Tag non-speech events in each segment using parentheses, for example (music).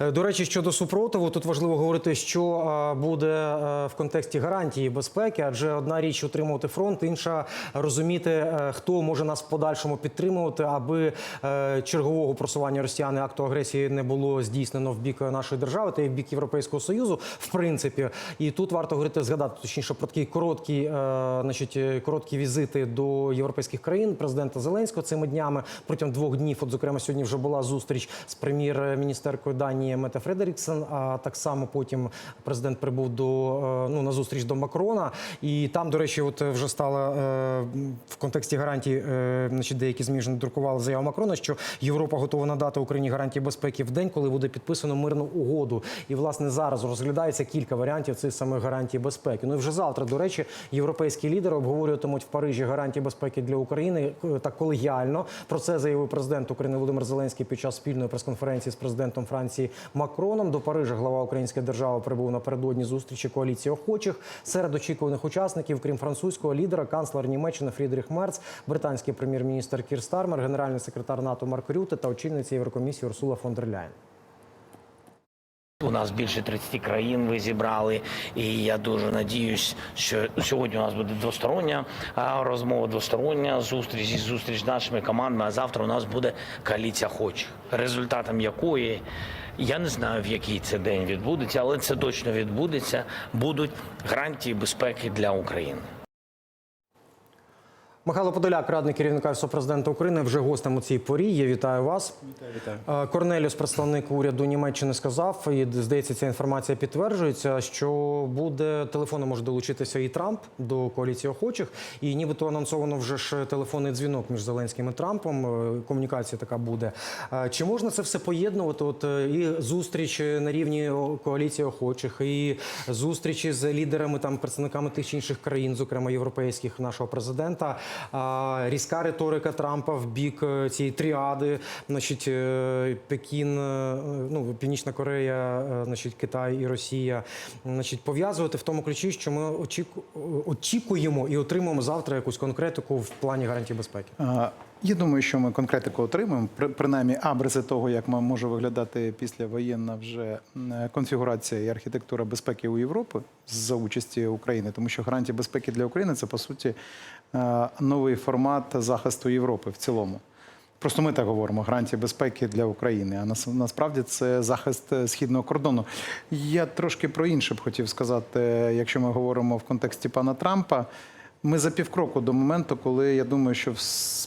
Е, До речі, щодо супротиву, тут важливо говорити, що е, буде е, в контексті гарантії безпеки, адже одна річ утримувати фронт, інша розуміти, хто може нас в подальшому підтримувати, аби чергового просування росіяни акту агресії не було здійснено в бік нашої держави та й в бік Європейського союзу, в принципі. І тут варто говорити, згадати точніше про такі короткі, значить, короткі візити до європейських країн президента Зеленського цими днями протягом двох днів. От, зокрема, сьогодні вже була зустріч з прем'єр-міністеркою Данії Мете Фредеріксен. А так само потім президент прибув до е, ну на зустріч до Макрона. І там, до речі, от вже стала е, в контексті гарантій, е, значить, деякі змі вже надрукували заяву Макрона, що Європа готова надати Україні гарантії безпеки в день, коли буде підписано мирну угоду. І власне зараз розглядається кілька варіантів цих самих гарантій безпеки. Ну і вже завтра, до речі, європейські лідери обговорюватимуть в Парижі гарантії безпеки для України так колегіально. Про це заявив президент України Володимир Зеленський під час спільної прес-конференції з президентом Франції Макроном. До Парижа глава української держави прибув напередодні зустрічі коаліції охочих серед очікуваних учасників, крім французького лідера, канцлер Німеччини Фрідріх Мерц, британський прем'єр-міністр Кір Стармер, генеральний секретар НАТО Марк Рюте та очільниця Єврокомісії Урсула фон дер Ляйн. У нас більше 30 країн ви зібрали, і я дуже надіюсь, що сьогодні у нас буде двостороння розмова, двостороння зустріч і зустріч з нашими командами. А завтра у нас буде коаліція хоч, результатом якої я не знаю, в який це день відбудеться, але це точно відбудеться. Будуть гарантії безпеки для України. Михайло Подоляк, радник керівника президента України, вже гостем у цій порі. Я вітаю вас. Вітаю, вітаю. Корнеліус, представник уряду Німеччини, сказав, і здається, ця інформація підтверджується, що буде телефоном може долучитися і Трамп до коаліції охочих. І нібито анонсовано вже ж телефонний дзвінок між Зеленським і Трампом. Е, Комунікація така буде. Е, Чи можна це все поєднувати? От е, і зустріч на рівні коаліції охочих, і зустрічі з лідерами там представниками тих чи інших країн, зокрема європейських, нашого президента. Різка риторика Трампа в бік е, цієї тріади, значить, е, Пекін, е, ну Північна Корея, значить, Китай і Росія, значить, пов'язувати в тому ключі, що ми очіку- очікуємо і отримуємо завтра якусь конкретику в плані гарантії безпеки. Я думаю, що ми конкретику отримаємо. При- Принаймні, абризи того, як може виглядати післявоєнна вже конфігурація і архітектура безпеки у Європі за участі України, тому що гарантія безпеки для України це по суті новий формат захисту Європи в цілому. Просто ми так говоримо гарантія безпеки для України. А нас, насправді це захист е, східного кордону. Я трошки про інше б хотів сказати, якщо ми говоримо в контексті пана Трампа. Ми за півкроку до моменту, коли я думаю, що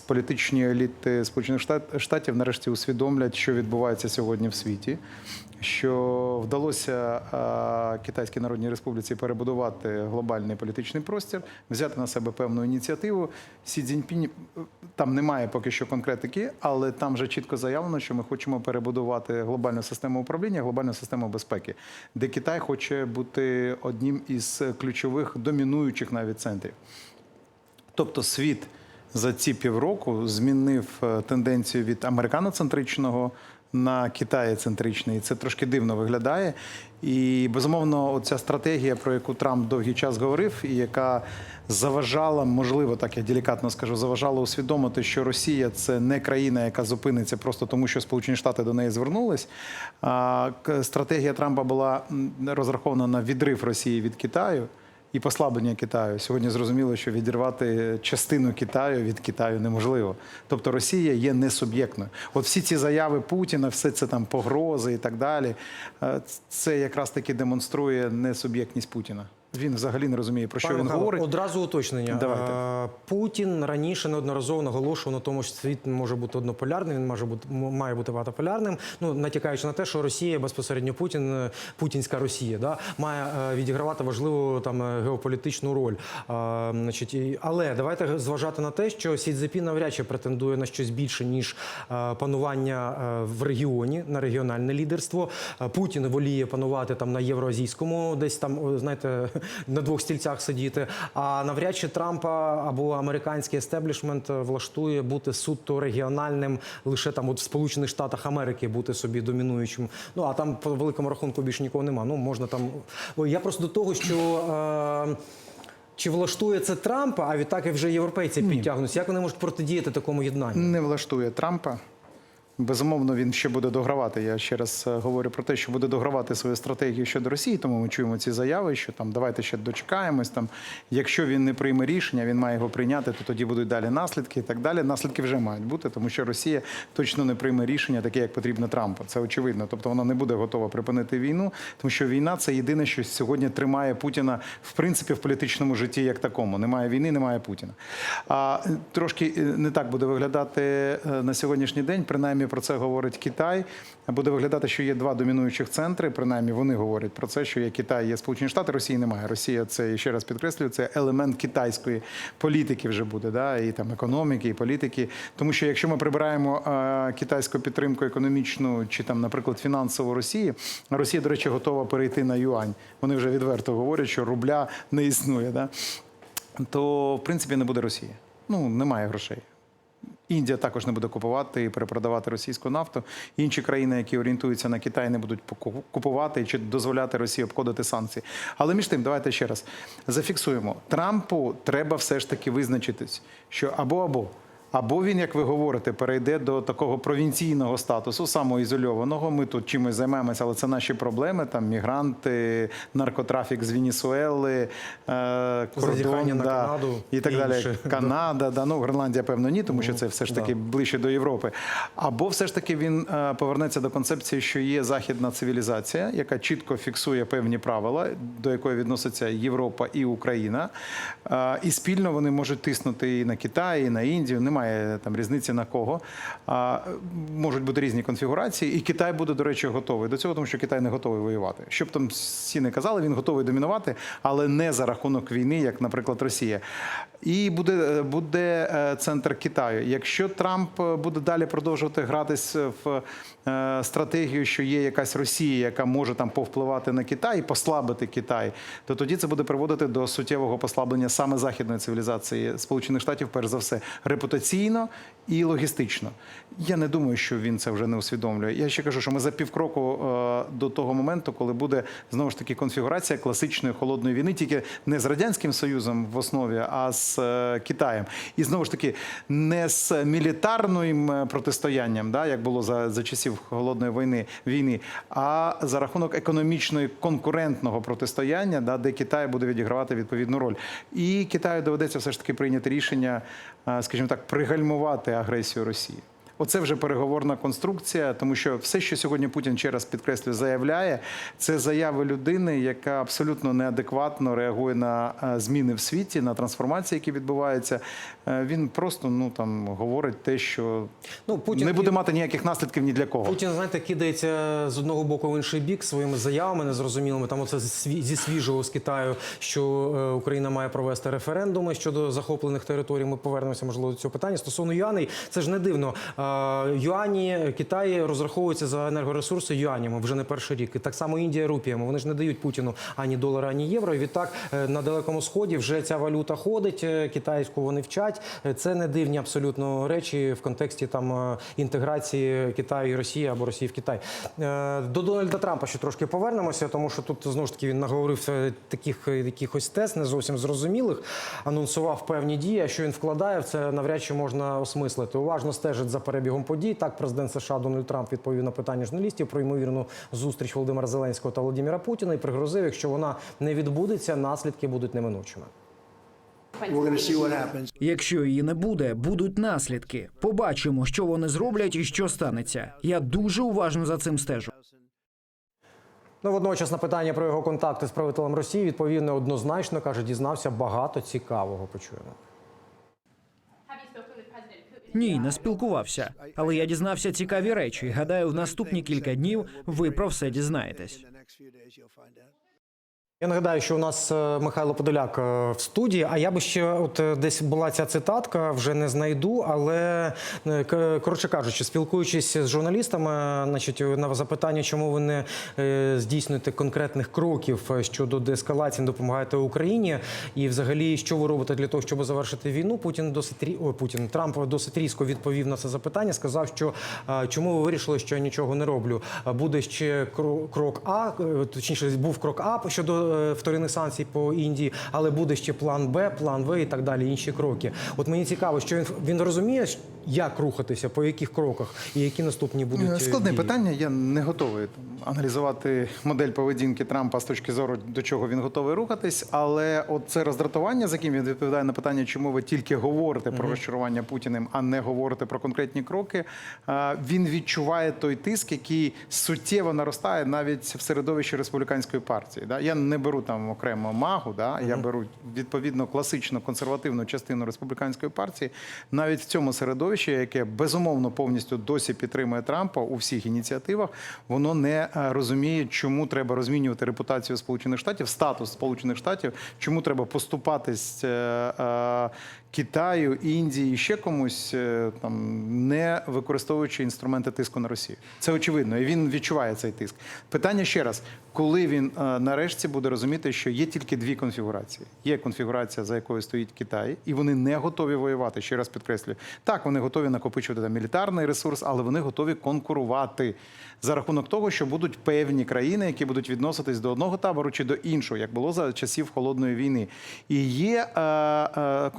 політичні еліти Сполучених Штат- Штатів нарешті усвідомлять, що відбувається сьогодні в світі, що вдалося Китайській Народній Республіці перебудувати глобальний політичний простір, взяти на себе певну ініціативу. Сі Цзіньпінь, е, там немає поки що конкретики, але там вже чітко заявлено, що ми хочемо перебудувати глобальну систему управління, глобальну систему безпеки, де Китай хоче бути одним із ключових домінуючих навіть центрів. Тобто світ за ці півроку змінив е, тенденцію від американоцентричного на китаєцентричний. Це трошки дивно виглядає. І безумовно, оця стратегія, про яку Трамп довгий час говорив, і яка заважала, можливо, так я делікатно скажу, заважала усвідомити, що Росія це не країна, яка зупиниться просто тому, що Сполучені Штати до неї звернулись. А стратегія Трампа була розрахована на відрив Росії від Китаю і послаблення Китаю. Сьогодні зрозуміло, що відірвати частину Китаю від Китаю неможливо. Тобто Росія є несуб'єктною. От всі ці заяви Путіна, все це там погрози і так далі. е, Це якраз таки демонструє несуб'єктність Путіна. Він взагалі не розуміє, про що Пане він Михайло, говорить. Одразу уточнення. Давайте. Е, Путін раніше неодноразово наголошував на тому, що світ може бути однополярним, він може бути має бути багатополярним. Ну натякаючи на те, що Росія безпосередньо Путін, е, путінська Росія, да має е, відігравати важливу там геополітичну роль. Е, Значить, і- але давайте зважати на те, що Сі Цзепін навряд чи претендує на щось більше ніж панування в регіоні, на регіональне лідерство. Путін воліє панувати там на євроазійському, десь там знаєте, на двох стільцях сидіти. А навряд чи Трампа або американський естеблішмент е, влаштує бути суто регіональним лише там от в Сполучених Штатах Америки бути собі домінуючим. Ну а там по великому рахунку більше нікого нема. Ну можна там. Я просто до того, що. Е... Чи влаштує це Трампа, а відтак і вже європейці підтягнуться? Як вони можуть протидіяти такому єднанню? Не влаштує Трампа. Безумовно, він ще буде догравати. Я ще раз е, говорю про те, що буде догравати свою стратегію щодо Росії. Тому ми чуємо ці заяви, що там давайте ще дочекаємось. Там, якщо він не прийме рішення, він має його прийняти, то тоді будуть далі наслідки і так далі. Наслідки вже мають бути, тому що Росія точно не прийме рішення, таке як потрібно Трампу. Це очевидно. Тобто вона не буде готова припинити війну, тому що війна це єдине, що сьогодні тримає Путіна в принципі в політичному житті як такому. Немає війни, немає Путіна. А е, трошки е, не так буде виглядати на сьогоднішній день. Принаймні про це говорить Китай. Буде виглядати, що є два домінуючих центри. Принаймні вони говорять про це, що є Китай, є Сполучені Штати, Росії немає. Росія це ще раз підкреслюю, це елемент китайської політики вже буде, да, і там економіки, і політики. Тому що якщо ми прибираємо е, китайську підтримку економічну чи там, наприклад, фінансову Росії, Росія, до речі, готова перейти на юань. Вони вже відверто говорять, що рубля не існує. Да? То в принципі не буде Росії. Ну немає грошей. Індія також не буде купувати і перепродавати російську нафту. Інші країни, які орієнтуються на Китай, не будуть купувати чи дозволяти Росії обходити санкції. Але між тим, давайте ще раз зафіксуємо: Трампу треба все ж таки визначитись, що або або. Або він, як ви говорите, перейде до такого провінційного статусу, самоізольованого. Ми тут чимось займаємося, але це наші проблеми. Там мігранти, наркотрафік з Венесуели, е, кордон на Канаду і так і далі. інше. (laughs) Канада, да, ну Гренландія, певно, ні, тому що це все ж таки ближче до Європи. Або все ж таки він е, повернеться до концепції, що є західна цивілізація, яка чітко фіксує певні правила, до якої відноситься Європа і Україна. Е, І спільно вони можуть тиснути і на Китай, і на Індію. Немає там різниці на кого. А, Можуть бути різні конфігурації, і Китай буде, до речі, готовий до цього, тому що Китай не готовий воювати. Щоб там всі не казали, він готовий домінувати, але не за рахунок війни, як, наприклад, Росія. І буде, буде е, центр Китаю. Якщо Трамп е, буде далі продовжувати гратись в стратегію, що є якась Росія, яка може там повпливати на Китай і послабити Китай, то тоді це буде приводити до суттєвого послаблення саме західної цивілізації Сполучених Штатів, перш за все, репутаційно і логістично. Я не думаю, що він це вже не усвідомлює. Я ще кажу, що ми за півкроку е, до того моменту, коли буде знову ж таки конфігурація класичної холодної війни, тільки не з радянським союзом в основі, а з е, Китаєм. І знову ж таки не з мілітарним е, протистоянням, да, як було за, за часів холодної війни, війни, а за рахунок економічної конкурентного протистояння, да, де Китай буде відігравати відповідну роль. І Китаю доведеться все ж таки прийняти рішення, е, скажімо так, пригальмувати агресію Росії. Оце вже переговорна конструкція, тому що все, що сьогодні Путін ще раз підкреслюю, заявляє, це заяви людини, яка абсолютно неадекватно реагує на е, зміни в світі, на трансформації, які відбуваються. Е, Він просто ну там говорить те, що Ну, Путін не буде мати ніяких наслідків ні для кого. Путін, знаєте, кидається з одного боку в інший бік своїми заявами незрозумілими. Там оце зі зі свіжого з Китаю, що е, Україна має провести референдуми щодо захоплених територій. Ми повернемося можливо до цього питання. Стосовно юаней, це ж не дивно. Е, Юані Китай розраховується за енергоресурси юанями вже не перший рік. І так само Індія рупіями. Вони ж не дають Путіну ані долара, ані євро. І відтак е, на далекому сході вже ця валюта ходить. е, Китайську вони вчать. Це не дивні абсолютно речі в контексті там інтеграції Китаю і Росії або Росії в Китай. До Дональда Трампа ще трошки повернемося, тому що тут знову ж таки він наговорив таких якихось тез, не зовсім зрозумілих. Анонсував певні дії. А що він вкладає в це, навряд чи можна осмислити. Уважно стежить за перебігом подій. Так, президент США Дональд Трамп відповів на питання журналістів про ймовірну зустріч Володимира Зеленського та Володимира Путіна і пригрозив, якщо вона не відбудеться, наслідки будуть неминучими. Якщо її не буде, будуть наслідки. Побачимо, що вони зроблять і що станеться. Я дуже уважно за цим стежу. Ну, водночас на питання про його контакти з правителем Росії відповів неоднозначно, каже, дізнався багато цікавого. Почуємо. Ні, не спілкувався. Але я дізнався цікаві речі. Гадаю, в наступні кілька днів ви про все дізнаєтесь. Я нагадаю, що у нас е, Михайло Подоляк е, в студії. А я би ще от е, десь була ця цитатка, вже не знайду. Але коротше кажучи, спілкуючись з журналістами, значить, на запитання, чому ви не здійснюєте конкретних кроків щодо деескалації, допомагаєте Україні, і взагалі, що ви робите для того, щоб завершити війну? Путін досить рі... Путін Трамп досить різко відповів на це запитання. Сказав, що чому ви вирішили, що я нічого не роблю. Буде ще кро- крок А, точніше, був крок А щодо вторинних санкцій по Індії, але буде ще план Б, план В і так далі, інші кроки. От мені цікаво, що він він розуміє, як рухатися, по яких кроках і які наступні будуть е, Складне дії? питання. Я не готовий аналізувати модель поведінки Трампа з точки зору, до чого він готовий рухатись. Але от це роздратування, з яким він відповідає на питання, чому ви тільки говорите про розчарування Путіним, а не говорите про конкретні кроки. Він відчуває той тиск, який суттєво наростає навіть в середовищі республіканської партії. Я не беру там окремо магу, да? я беру відповідно класичну консервативну частину республіканської партії. Навіть в цьому середовищі, яке безумовно повністю досі підтримує Трампа у всіх ініціативах, воно не е, розуміє, чому треба розмінювати репутацію Сполучених Штатів, статус Сполучених Штатів, чому треба поступатись е, е, Китаю, Індії, ще комусь, е, там не використовуючи інструменти тиску на Росію. Це очевидно, і він відчуває цей тиск. Питання ще раз: коли він е, нарешті буде розуміти, що є тільки дві конфігурації: є конфігурація, за якою стоїть Китай, і вони не готові воювати. Ще раз підкреслюю, так вони готові накопичувати там мілітарний ресурс, але вони готові конкурувати за рахунок того, що будуть певні країни, які будуть відноситись до одного табору чи до іншого, як було за часів холодної війни. І є е,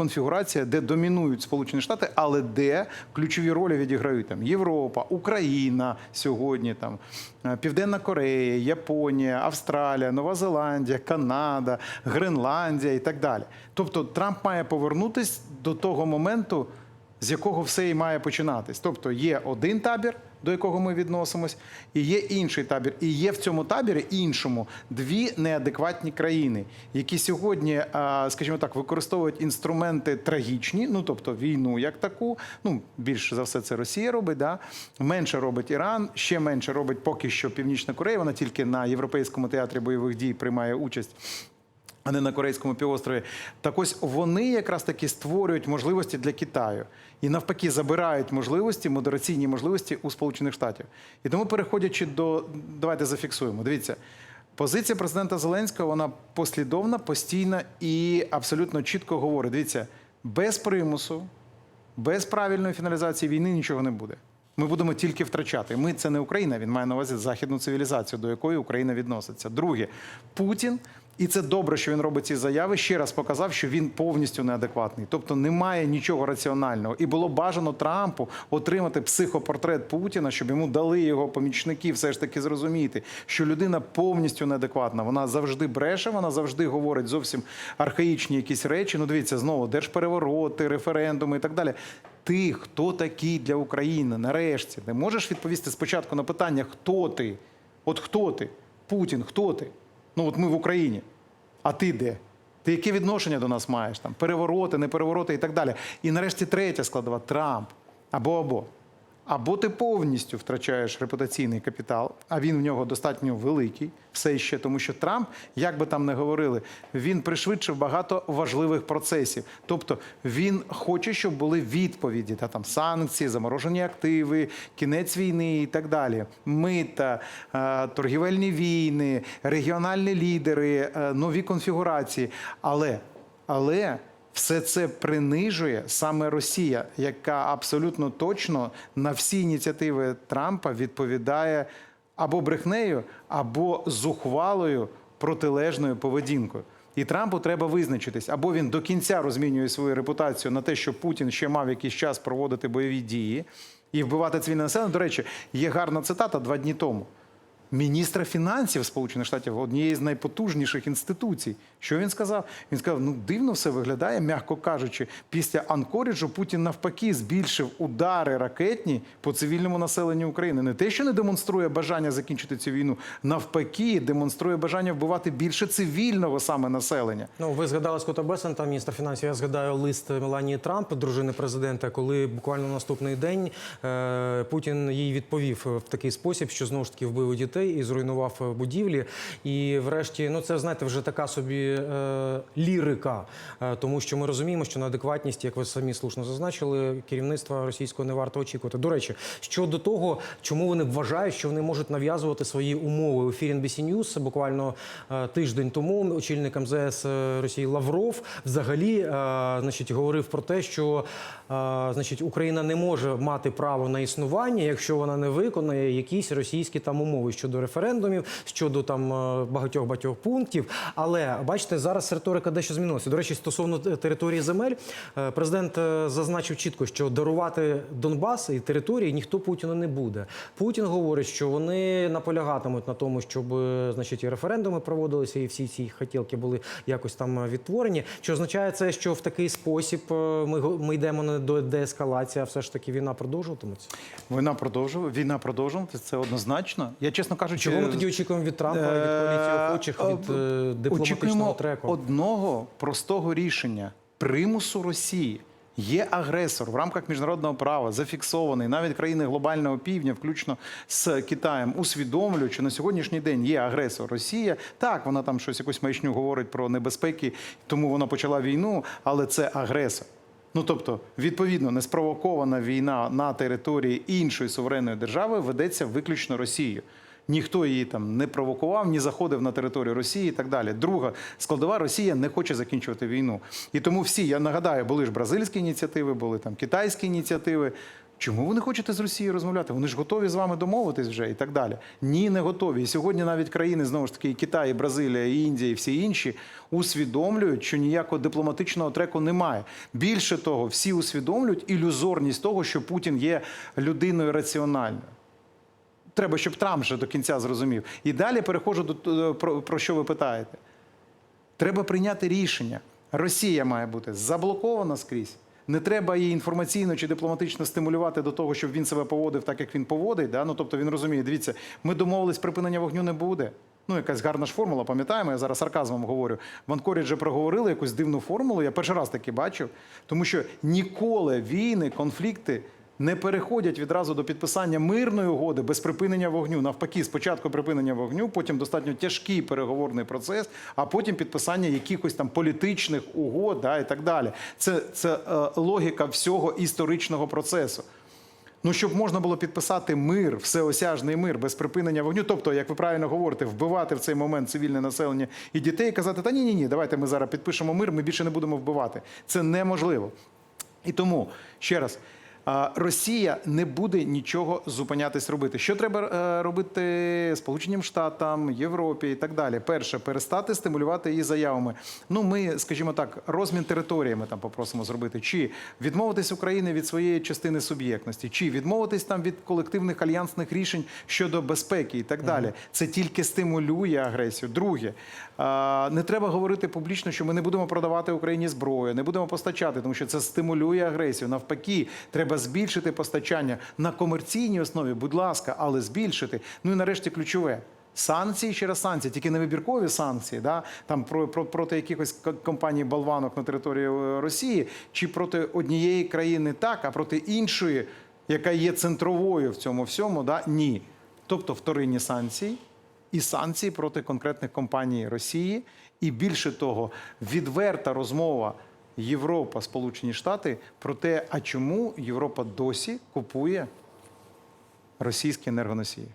е, де домінують Сполучені Штати, але де ключові ролі відіграють там Європа, Україна сьогодні, там е, Південна Корея, Японія, Австралія, Нова Зеландія, Канада, Гренландія і так далі. Тобто Трамп має повернутись до того моменту, з якого все і має починатись. Тобто є один табір, до якого ми відносимось, і є інший табір. І є в цьому табірі іншому дві неадекватні країни, які сьогодні, скажімо так, використовують інструменти трагічні, ну тобто війну як таку. Ну більше за все це Росія робить, да менше робить Іран, ще менше робить поки що Північна Корея. Вона тільки на європейському театрі бойових дій приймає участь а не на Корейському півострові. Так ось вони якраз таки створюють можливості для Китаю і навпаки забирають можливості, модераційні можливості у Сполучених Штатів. І тому, переходячи до давайте зафіксуємо. Дивіться, позиція президента Зеленського вона послідовна, постійна і абсолютно чітко говорить: дивіться, без примусу, без правильної фіналізації війни нічого не буде. Ми будемо тільки втрачати. Ми це не Україна. Він має на увазі західну цивілізацію, до якої Україна відноситься. Друге, Путін. І це добре, що він робить ці заяви. Ще раз показав, що він повністю неадекватний, тобто немає нічого раціонального. І було бажано Трампу отримати психопортрет Путіна, щоб йому дали його помічники, все ж таки зрозуміти, що людина повністю неадекватна. Вона завжди бреше, вона завжди говорить зовсім архаїчні якісь речі. Ну, дивіться, знову держперевороти, референдуми і так далі. Ти хто такий для України? Нарешті не можеш відповісти спочатку на питання, хто ти? От хто ти? Путін, хто ти? Ну от ми в Україні. А ти де? Ти яке відношення до нас маєш? Там перевороти, не перевороти і так далі. І нарешті третя складова Трамп. Або або. Або ти повністю втрачаєш репутаційний капітал, а він в нього достатньо великий, все ще, тому що Трамп, як би там не говорили, він пришвидшив багато важливих процесів. Тобто він хоче, щоб були відповіді, та там санкції, заморожені активи, кінець війни і так далі. Мита, е, торгівельні війни, регіональні лідери, е, нові конфігурації. Але, але. Все це принижує саме Росія, яка абсолютно точно на всі ініціативи Трампа відповідає або брехнею, або зухвалою протилежною поведінкою. І Трампу треба визначитись, або він до кінця розмінює свою репутацію на те, що Путін ще мав якийсь час проводити бойові дії і вбивати цивільне населення. До речі, є гарна цитата два дні тому. Міністра фінансів Сполучених Штатів однієї з найпотужніших інституцій. Що він сказав? Він сказав: ну дивно все виглядає, м'яко кажучи, після Анкоріджу Путін навпаки збільшив удари ракетні по цивільному населенню України. Не те, що не демонструє бажання закінчити цю війну, навпаки, демонструє бажання вбивати більше цивільного саме населення. Ну, ви згадали Скотта Бесента, міністра фінансів. Я згадаю лист Меланії Трамп, дружини президента, коли буквально наступний день е, Путін їй відповів в такий спосіб, що знову ж таки вбив дітей і зруйнував будівлі. І, врешті, ну це знаєте, вже така собі е, лірика, е, тому що ми розуміємо, що на адекватність, як ви самі слушно зазначили, керівництва російського не варто очікувати. До речі, щодо того, чому вони вважають, що вони можуть нав'язувати свої умови в ефірі NBC News буквально е, тиждень тому очільник МЗС Росії Лавров взагалі е, значить, говорив про те, що е, значить, Україна не може мати право на існування, якщо вона не виконає якісь російські там умови щодо щодо референдумів, щодо там е, багатьох багатьох пунктів. Але бачите, зараз риторика дещо змінилася. До речі, стосовно території земель, е, президент е, зазначив чітко, що дарувати Донбас і території ніхто Путіну не буде. Путін говорить, що вони наполягатимуть на тому, щоб значить і референдуми проводилися, і всі ці хотілки були якось там відтворені. Чи означає це, що в такий спосіб ми ми йдемо не до деескалації, а все ж таки війна продовжуватиметься? Війна продовжує, війна продовжується, це однозначно. Я чесно кажучи, Чого ми тоді очікуємо від Трампа, від коаліції охочих, від е, дипломатичного Очікуємо треку? одного простого рішення примусу Росії. Є агресор в рамках міжнародного права, зафіксований навіть країни глобального півдня, включно з Китаєм, усвідомлюють, що на сьогоднішній день є агресор Росія. Так, вона там щось якусь маячню говорить про небезпеки, тому вона почала війну, але це агресор. Ну тобто, відповідно, неспровокована війна на території іншої суверенної держави ведеться виключно Росією. Ніхто її там не провокував, ні заходив на територію Росії і так далі. Друга складова Росія не хоче закінчувати війну. І тому всі, я нагадаю, були ж бразильські ініціативи, були там китайські ініціативи. Чому ви не хочете з Росією розмовляти? Вони ж готові з вами домовитись вже і так далі. Ні, не готові. І сьогодні навіть країни, знову ж таки, і Китай, і Бразилія, і Індія, і всі інші усвідомлюють, що ніякого дипломатичного треку немає. Більше того, всі усвідомлюють ілюзорність того, що Путін є людиною раціональною. Треба, щоб Трамп вже до кінця зрозумів. І далі переходжу до про, про що ви питаєте. Треба прийняти рішення. Росія має бути заблокована скрізь. Не треба її інформаційно чи дипломатично стимулювати до того, щоб він себе поводив так, як він поводить. Да? Ну, тобто він розуміє, дивіться, ми домовились, припинення вогню не буде. Ну, якась гарна ж формула, пам'ятаємо, я зараз сарказмом говорю. В Анкоріджі проговорили якусь дивну формулу, я перший раз таки бачив, тому що ніколи війни, конфлікти не переходять відразу до підписання мирної угоди без припинення вогню. Навпаки, спочатку припинення вогню, потім достатньо тяжкий переговорний процес, а потім підписання якихось там політичних угод да, і так далі. Це, це е, логіка всього історичного процесу. Ну, щоб можна було підписати мир, всеосяжний мир без припинення вогню, тобто, як ви правильно говорите, вбивати в цей момент цивільне населення і дітей, і казати, та ні, ні, ні, давайте ми зараз підпишемо мир, ми більше не будемо вбивати. Це неможливо. І тому ще раз. Росія не буде нічого зупинятись робити. Що треба е, робити Сполученим Штатам, Європі і так далі? Перше, перестати стимулювати її заявами. Ну, ми, скажімо так, розмін територіями там попросимо зробити, чи відмовитись України від своєї частини суб'єктності, чи відмовитись там від колективних альянсних рішень щодо безпеки і так далі. Це тільки стимулює агресію. Друге, не треба говорити публічно, що ми не будемо продавати Україні зброю, не будемо постачати, тому що це стимулює агресію. Навпаки, треба збільшити постачання на комерційній основі, будь ласка, але збільшити. Ну і нарешті ключове. Санкції через санкції, тільки не вибіркові санкції, да? там про, про, проти якихось компаній болванок на території е, Росії, чи проти однієї країни так, а проти іншої, яка є центровою в цьому всьому, да? ні. Тобто вторинні санкції і санкції проти конкретних компаній Росії. І більше того, відверта розмова Європа, Сполучені Штати про те, а чому Європа досі купує російські енергоносії.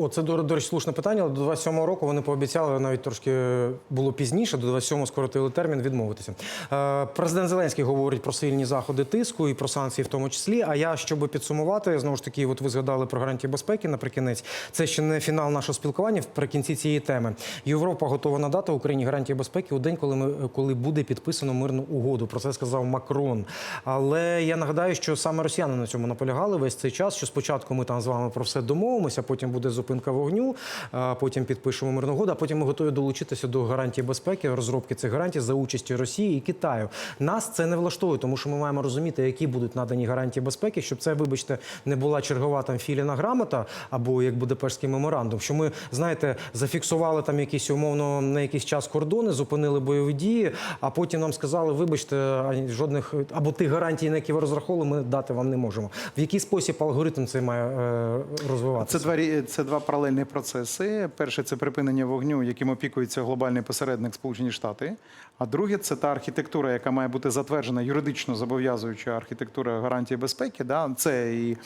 О, це до, речі, слушне питання. але До 27-го року вони пообіцяли навіть трошки було пізніше. До 27-го скоротили термін відмовитися. Е, президент Зеленський говорить про сильні заходи тиску і про санкції, в тому числі. А я щоб підсумувати, знову ж таки, от ви згадали про гарантії безпеки наприкінець. Це ще не фінал нашого спілкування. Вприкінці цієї теми Європа готова надати Україні гарантії безпеки у день, коли ми коли буде підписано мирну угоду. Про це сказав Макрон. Але я нагадаю, що саме росіяни на цьому наполягали весь цей час. Що спочатку ми там з вами про все домовимося, потім буде зупинка вогню, потім підпишемо мирну угоду, а потім ми готові долучитися до гарантії безпеки, розробки цих гарантій за участі Росії і Китаю. Нас це не влаштовує, тому що ми маємо розуміти, які будуть надані гарантії безпеки, щоб це, вибачте, не була чергова там філіна грамота або як Будапештський меморандум. Що ми знаєте, зафіксували там якісь умовно на якийсь час кордони, зупинили бойові дії, а потім нам сказали, вибачте, жодних або тих гарантій, на які ви розраховували, ми дати вам не можемо. В який спосіб алгоритм цей має е, розвиватися? Це два це два паралельні процеси. Перше це припинення вогню, яким опікується глобальний посередник Сполучені Штати. А друге це та архітектура, яка має бути затверджена юридично зобов'язуюча архітектура гарантії безпеки. Да? Це і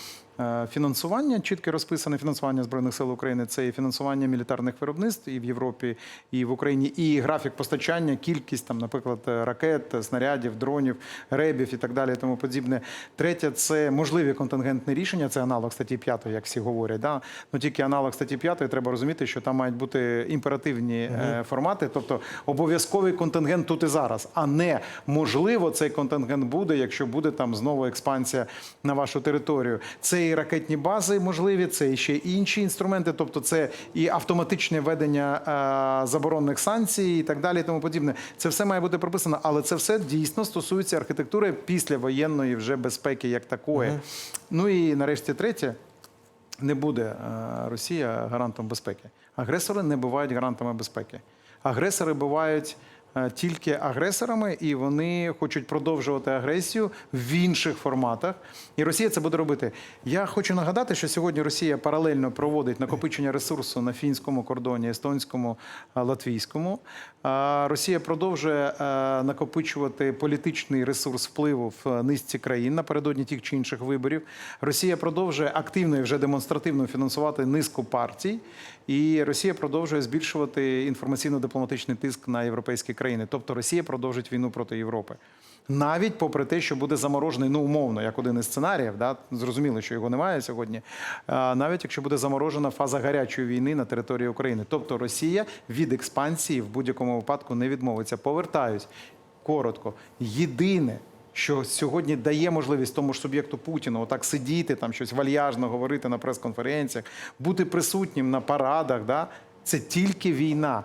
Фінансування чітке розписане фінансування збройних сил України. Це і фінансування мілітарних виробництв і в Європі, і в Україні, і графік постачання, кількість там, наприклад, ракет, снарядів, дронів, ребів і так далі. і Тому подібне. Третє це можливі контингентні рішення. Це аналог статті 5, як всі говорять. Да? Ну тільки аналог статті 5, треба розуміти, що там мають бути імперативні е, формати, тобто обов'язковий контингент тут і зараз, а не можливо цей контингент буде, якщо буде там знову експансія на вашу територію. Це і ракетні бази можливі, це і ще інші інструменти, тобто це і автоматичне ведення е, заборонних санкцій і так далі, і тому подібне. Це все має бути прописано, але це все дійсно стосується архітектури післявоєнної вже безпеки як такої. Ну і нарешті третє. Не буде е, Росія гарантом безпеки. Агресори не бувають гарантами безпеки. Агресори бувають тільки агресорами, і вони хочуть продовжувати агресію в інших форматах. І Росія це буде робити. Я хочу нагадати, що сьогодні Росія паралельно проводить накопичення ресурсу на фінському кордоні, естонському, е, латвійському. Росія продовжує е, накопичувати політичний ресурс впливу в низці країн напередодні тих чи інших виборів. Росія продовжує активно і вже демонстративно фінансувати низку партій, і Росія продовжує збільшувати інформаційно-дипломатичний тиск на європейські країни. Тобто Росія продовжить війну проти Європи. Навіть попри те, що буде заморожений, ну умовно, як один із сценаріїв, да, зрозуміло, що його немає сьогодні. Навіть якщо буде заморожена фаза гарячої війни на території України, тобто Росія від експансії в будь-якому випадку не відмовиться. Повертаюсь коротко. Єдине, що сьогодні дає можливість тому ж суб'єкту Путіну отак сидіти, там щось вальяжно говорити на прес-конференціях, бути присутнім на парадах, да, це тільки війна.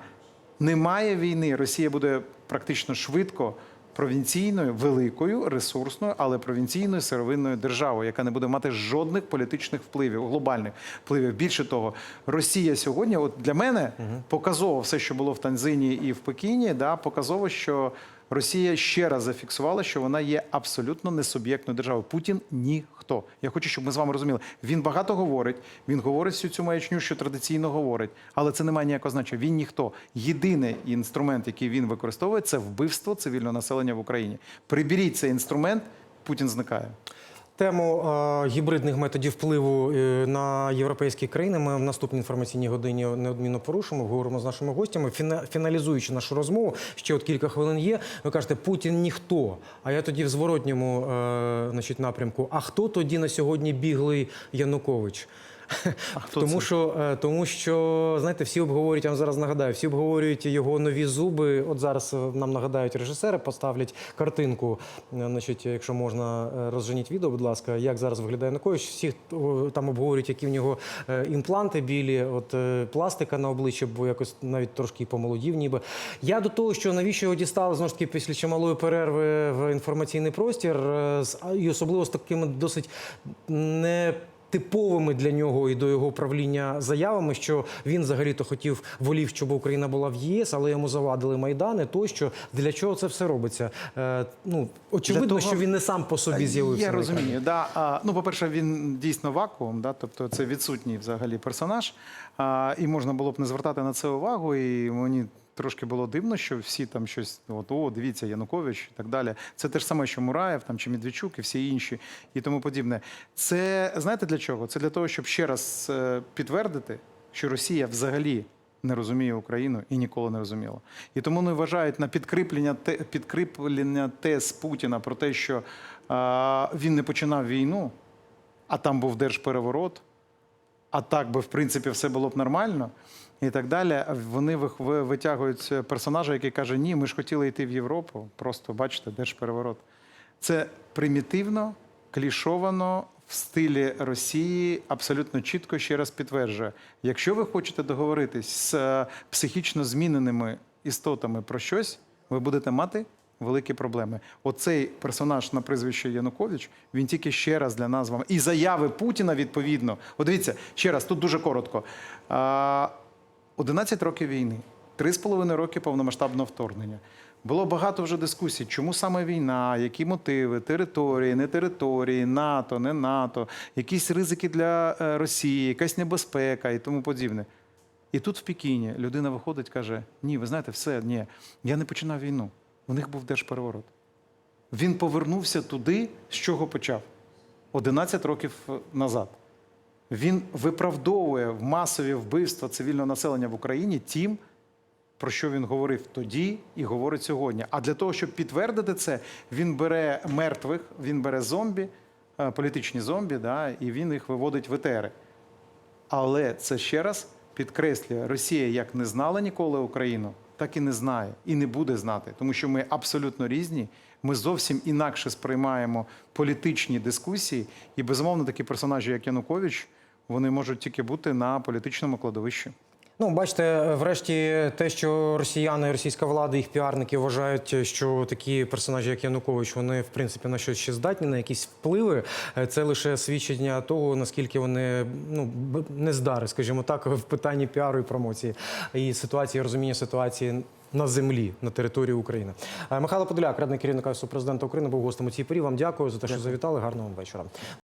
Немає війни. Росія буде практично швидко провінційною, великою, ресурсною, але провінційною сировинною державою, яка не буде мати жодних політичних впливів, глобальних впливів. Більше того, Росія сьогодні, от для мене показово все, що було в Танзині і в Пекіні, да, показово, що Росія ще раз зафіксувала, що вона є абсолютно несуб'єктною державою. Путін ніхто. Я хочу, щоб ми з вами розуміли. Він багато говорить, він говорить всю цю маячню, що традиційно говорить, але це не має ніякого значення. Він ніхто. Єдиний інструмент, який він використовує, це вбивство цивільного населення в Україні. Приберіть цей інструмент, Путін зникає. Тему гібридних методів впливу е, на європейські країни ми в наступній інформаційній годині неодмінно порушимо. Говоримо з нашими гостями. Фіна, фіналізуючи нашу розмову, ще от кілька хвилин є. Ви кажете, Путін ніхто. А я тоді в зворотньому е, значить, напрямку. А хто тоді на сьогодні біглий Янукович? Тому що е, тому що знаєте, всі обговорюють, я вам зараз нагадаю, всі обговорюють його нові зуби. От зараз е, нам нагадають режисери, поставлять картинку. е, Значить, якщо можна, розженіть відео, будь ласка, як зараз виглядає Янукович. Всі там обговорюють, які в нього імпланти білі, от пластика на обличчі, бо якось навіть трошки помолодів, ніби. Я до того, що навіщо його дістали знову ж таки після чималої перерви в інформаційний простір, і особливо з такими досить не. Типовими для нього і до його правління заявами, що він взагалі-то хотів волів, щоб Україна була в ЄС, але йому завадили майдани. Тощо для чого це все робиться? Е, ну очевидно, того- що він не сам по собі з'явився. Я розумію. Да. А, ну, по-перше, він дійсно вакуум, да? тобто це відсутній взагалі персонаж. А, і можна було б не звертати на це увагу. І мені трошки було дивно, що всі там щось, от, о, дивіться, Янукович і так далі. Це те ж саме, що Мураєв, там, чи Медведчук і всі інші і тому подібне. Це знаєте для чого? Це для того, щоб ще раз е, підтвердити, що Росія взагалі не розуміє Україну і ніколи не розуміла. І тому вони вважають на підкріплення те, підкріплення тез Путіна про те, що а, він не починав війну, а там був держпереворот, а так би, в принципі, все було б нормально. І так далі. Вони витягують персонажа, який каже: Ні, ми ж хотіли йти в Європу. Просто бачите, держпереворот. Це примітивно, клішовано в стилі Росії, абсолютно чітко ще раз підтверджує: якщо ви хочете договоритись з е, психічно зміненими істотами про щось, ви будете мати великі проблеми. Оцей персонаж на прізвище Янукович, він тільки ще раз для нас з вами. І заяви Путіна відповідно. От дивіться, ще раз, тут дуже коротко. А, 11 років війни, 3,5 роки повномасштабного вторгнення. Було багато вже дискусій, чому саме війна, які мотиви, території, не території, НАТО, не НАТО, якісь ризики для е, Росії, якась небезпека і тому подібне. І тут в Пекіні людина виходить, каже: Ні, ви знаєте, все, ні, я не починав війну. У них був держпереворот. Він повернувся туди, з чого почав. 11 років назад. Він виправдовує масові вбивства цивільного населення в Україні тим, про що він говорив тоді і говорить сьогодні. А для того, щоб підтвердити це, він бере мертвих, він бере зомбі, е, політичні зомбі, да, і він їх виводить в етери. Але це ще раз підкреслює, Росія як не знала ніколи Україну, так і не знає, і не буде знати, тому що ми абсолютно різні. Ми зовсім інакше сприймаємо політичні дискусії, і безумовно такі персонажі, як Янукович, вони можуть тільки бути на політичному кладовищі. Ну, бачите, врешті те, що росіяни, російська влада, їх піарники вважають, що такі персонажі, як Янукович, вони в принципі на щось ще здатні, на якісь впливи. е, Це лише свідчення того, наскільки вони ну б- нездари, скажімо так, в питанні піару і промоції і ситуації, розуміння ситуації. На землі на території України Е, Михайло Подоляк, радник керівника Офісу президента України, був гостем у цій порі. Вам дякую за те, що завітали. Гарного вам вечора.